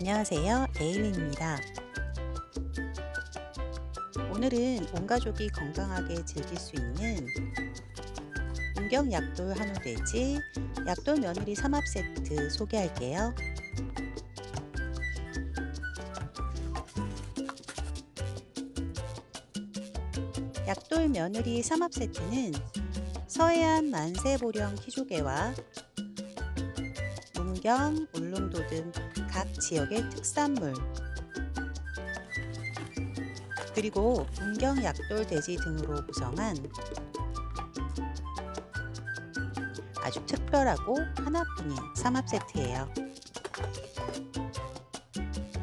안녕하세요. 에일린입니다. 오늘은 온 가족이 건강하게 즐길 수 있는 문경 약돌 한우돼지 약돌 며느리 삼합 세트 소개할게요. 약돌 며느리 삼합 세트는 서해안 만세보령 키조개와 문경, 울릉도 등 각 지역의 특산물 그리고 문경 약돌 돼지 등으로 구성한 아주 특별하고 하나뿐인 삼합 세트예요.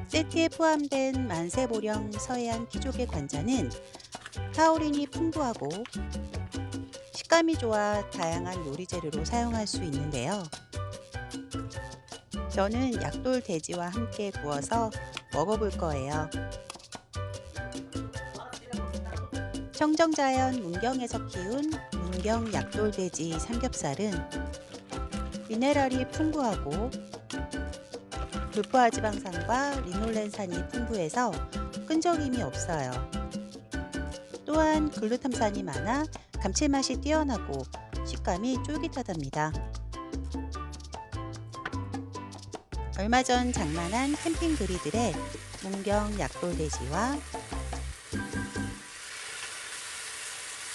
세트에 포함된 만세보령 서해안 키조개 관자는 타우린이 풍부하고 식감이 좋아 다양한 요리 재료로 사용할 수 있는데요. 저는 약돌 돼지와 함께 구워서 먹어볼 거예요. 청정자연 문경에서 키운 문경 약돌 돼지 삼겹살은 미네랄이 풍부하고 불포화 지방산과 리놀렌산이 풍부해서 끈적임이 없어요. 또한 글루탐산이 많아 감칠맛이 뛰어나고 식감이 쫄깃하답니다. 얼마 전 장만한 캠핑 그리들의 문경 약돌돼지와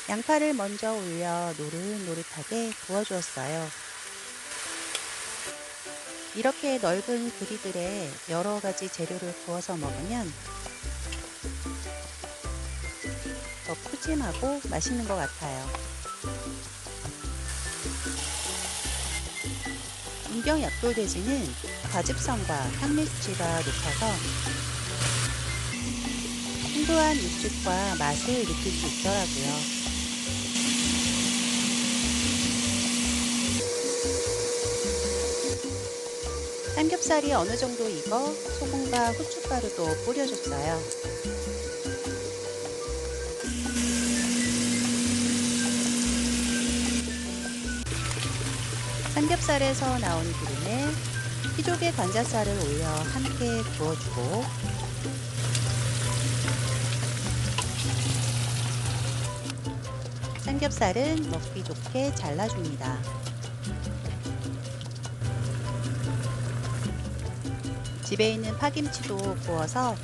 양파를 먼저 올려 노릇노릇하게 구워주었어요. 이렇게 넓은 그리들에 여러 가지 재료를 구워서 먹으면 더 푸짐하고 맛있는 것 같아요. 문경 약돌돼지는 과즙성과 향미 수치가 높아서 풍부한 육즙과 맛을 느낄 수 있더라고요. 삼겹살이 어느 정도 익어 소금과 후춧가루도 뿌려줬어요. 삼겹살에서 나온 기름에 피조개 관자살을 올려 함께 구워주고 삼겹살은 먹기 좋게 잘라줍니다. 집에 있는 파김치도 구워서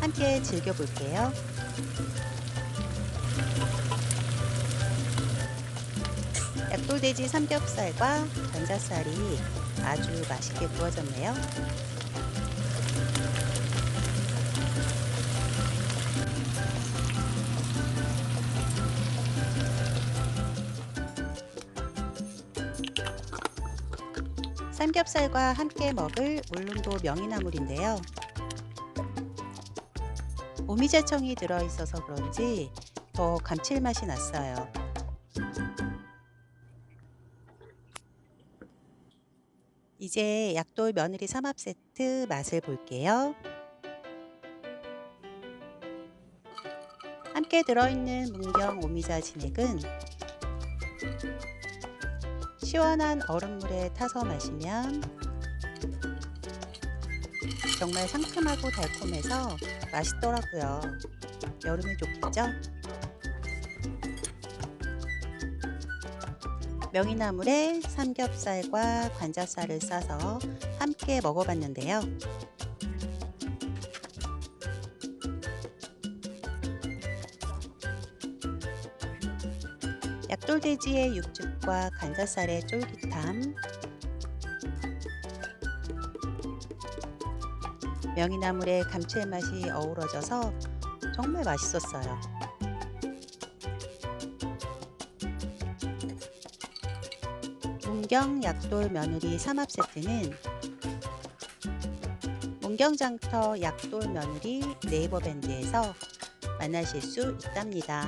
함께 즐겨볼게요. 약돌돼지 삼겹살과 관자살이 아주 맛있게 구워졌네요. 삼겹살과 함께 먹을 울릉도 명이나물인데요. 오미자청이 들어있어서 그런지 더 감칠맛이 났어요. 이제 약돌 며느리 삼합 세트 맛을 볼게요. 함께 들어있는 문경 오미자 진액은 시원한 얼음물에 타서 마시면 정말 상큼하고 달콤해서 맛있더라고요. 여름에 좋겠죠? 명이나물에 삼겹살과 관자살을 싸서 함께 먹어봤는데요. 약돌돼지의 육즙과 관자살의 쫄깃함, 명이나물의 감칠맛이 어우러져서 정말 맛있었어요. 문경 약돌 며느리 삼합 세트는 문경장터 약돌 며느리 네이버 밴드에서 만나실 수 있답니다.